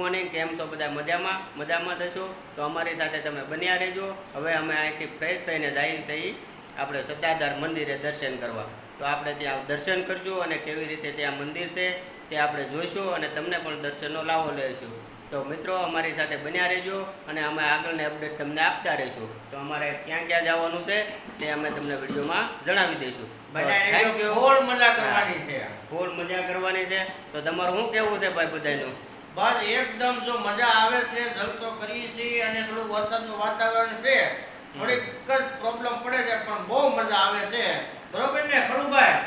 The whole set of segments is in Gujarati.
મોર્નિંગ કેમ છો બધા મજામાં મજામાં થશો. તો અમારી સાથે તમે બન્યા રહેજો. હવે અમે અહીંથી ફ્રેશ થઈને જઈએ છીએ આપણે સત્તાધાર મંદિરે દર્શન કરવા. તો આપણે ત્યાં દર્શન કરજો અને કેવી રીતે ત્યાં મંદિર છે તે આપણે જોઈશું અને તમને પણ દર્શનનો લાવો લઈશું. તો મિત્રો અમારી સાથે બન્યા રહેજો અને અમે આગળને અપડેટ તમને આપતા રહીશું. તો અમારે ક્યાં ક્યાં જવાનું છે તે અમે તમને વિડીયોમાં જણાવી દઈશું. ફૂલ મજા કરવાની છે. ફૂલ મજા કરવાની છે. તો તમારું શું કેવું છે ભાઈ બધાનું બસ એકદમ જો મજા આવે છે જલસો કરીએ છીએ અને થોડું વરસાદનું વાતાવરણ છે. થોડીક જ પ્રોબ્લેમ પડે છે પણ બહુ મજા આવે છે. બરોબર ને ખડુભાઈ?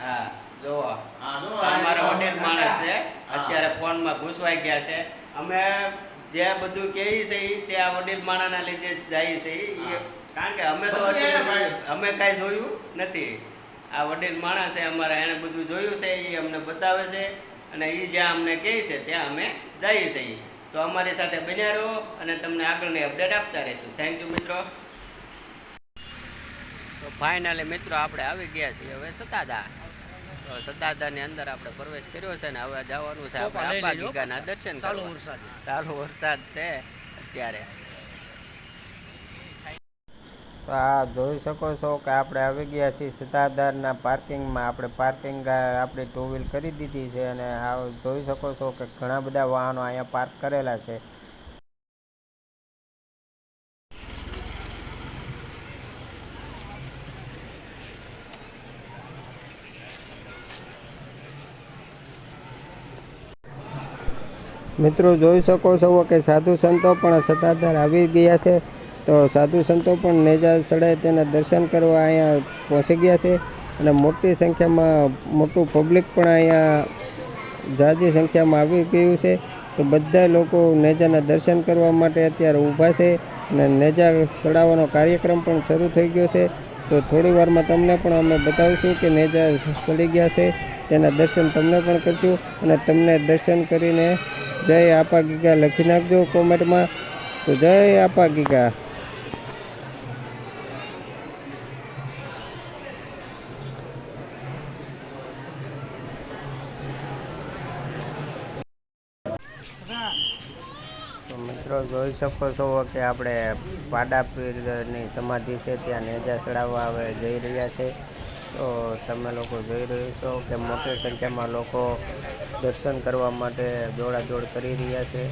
હા જોવો. હા જો અમારો મારા માણસ છે. અત્યારે ફોનમાં ઘૂસવાઈ ગયા છે. અમે જે બધું કેવી છે તે આ વડીલ માણસના લીધે જાય છે. કારણ કે અમે તો. અમે કાંઈ જોયું નથી. આ વડીલ માણસ છે અમારા એને બધું જોયું છે એ અમને બતાવે છે. અને એ જ્યાં અમને કહે છે ત્યાં અમે જઈએ છીએ. તો અમારી સાથે બન્યા રહો અને તમને આગળની અપડેટ આપતા રહીશું. થેન્ક યુ મિત્રો. તો ફાઇનલી મિત્રો આપણે આવી ગયા છીએ હવે સતાદા તો સતાદાની અંદર આપણે પ્રવેશ કર્યો છે ને હવે જવાનું છે આપણે આપા ગીગાના દર્શન કરવા. ચાલુ વરસાદ છે અત્યારે. તો આ જોઈ શકો છો કે આપણે આવી ગયા છીએ સતાધારના પાર્કિંગમાં. આપણે પાર્કિંગ આપણી ટુ વ્હીલ કરી દીધી છે અને આ જોઈ શકો છો કે ઘણા બધા વાહનો અહીંયા પાર્ક કરેલા છે. મિત્રો, જોઈ શકો છો કે સાધુ સંતો પણ સતાધાર આવી ગયા છે. તો સાધુ સંતો પણ નેજા સડે તેના દર્શન કરવા અહીંયા પહોંચી ગયા છે અને મોટી સંખ્યામાં મોટું પબ્લિક પણ અહીંયા જાજી સંખ્યામાં આવી ગયું છે. તો બધા લોકો નેજાના દર્શન કરવા માટે અત્યારે ઊભા છે અને નેજા સડાવવાનો કાર્યક્રમ પણ શરૂ થઈ ગયો છે. તો થોડી વારમાં તમને પણ અમે બતાવીશું કે નેજા સડી ગયા છે. તેના દર્શન તમને પણ કરજો અને તમને દર્શન કરીને જય આપા ગીગા લખી નાખજો કોમેન્ટમાં. તો જય આપા ગીગા. તો મિત્રો જોઈ શકો છો કે આપણે પાડાપીરની સમાધિ છે, ત્યાં નેજા ચડાવવા હવે જઈ રહ્યા છે. તો તમે લોકો જોઈ રહ્યો છો કે મોટી સંખ્યામાં લોકો દર્શન કરવા માટે દોડાદોડ કરી રહ્યા છે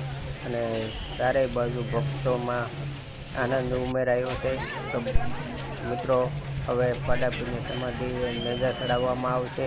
અને ચારેય બાજુ ભક્તોમાં આનંદ ઉમેરાયો છે. તો મિત્રો, હવે પાડાપીરની સમાધિ નેજા ચડાવવામાં આવશે.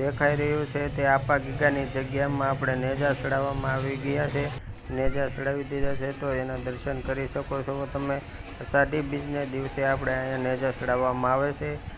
દેખાઈ રહ્યું છે તે આપા ગીગાની જગ્યામાં આપણે નેજા ચડાવવામાં આવી ગયા છે. નેજા ચડાવી દીધા છે, તો એના દર્શન કરી શકો છો. તમે અષાઢી બીજને દિવસે આપણે અહીંયા નેજા ચડાવવામાં આવે છે.